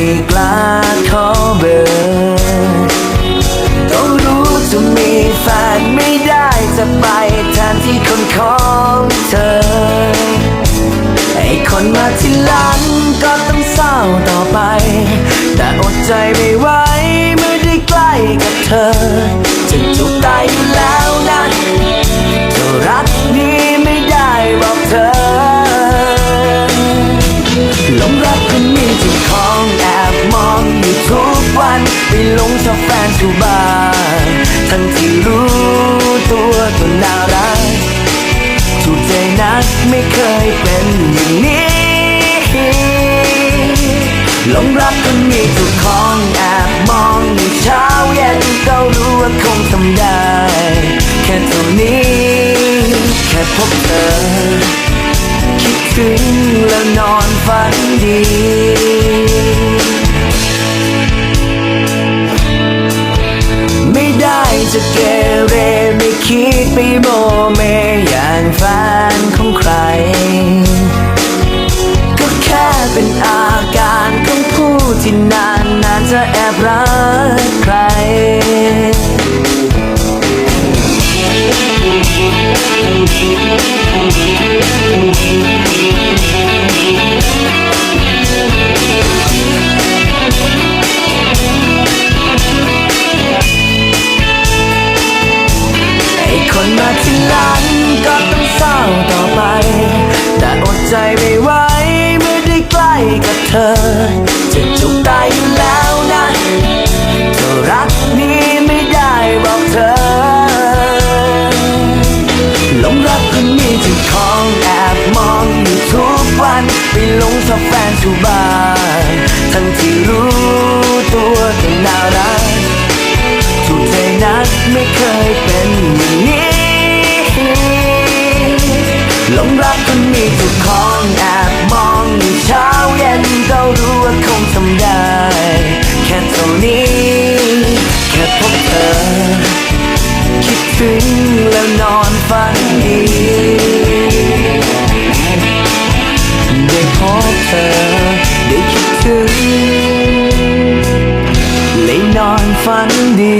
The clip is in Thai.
ไม่กล้าขอเบอร์ก็รู้จะมีแฟนไม่ได้จะไปแทนที่คนของเธอ ไอคนมาที่หลังก็ต้องเศร้าต่อไป แต่อดใจไม่ไหวเมื่อได้ใกล้กับเธอจะจุกตายอยู่แล้ว นไปหลงชอบแฟนชูบานทั้งที่รู้ตัวตัวน่ารักถูกใจนักไม่เคยเป็นอย่างนี้หลงรักคนมีเจ้าของแอบมองอยู่เช้าเย็นก็รู้ว่าคงทำได้ แค่เท่านี้ แค่พบเธอ คิดถึงแล้วนอนฝันดี จะเกเรไม่คิดไปโมเมอย่างแฟนของใคร ก็แค่เป็นอาการของผู้ที่นานนานจะแอบรักใคร อจะจุกตายอยู่แล้วนะเธอรักนี้ไม่ได้บอกเธอหลงรักคนนี้ที่ของแอบมองอยู่ทุกวันไปหลงชอบแฟนชูบานทั้งที่รู้ตัวก็น่ารักถูกใจนักไม่เคยเป็นอย่างนี้หลงรักคนมีเจ้าของแอบมองอยู่เช้า เย็นก็รู้ว่าคงทำได้ แค่เท่านี้ แค่พบเธอ คิดถึงแล้วนอนฝันดีได้พบเธอ ได้คิดถึงเลยนอนฝันดี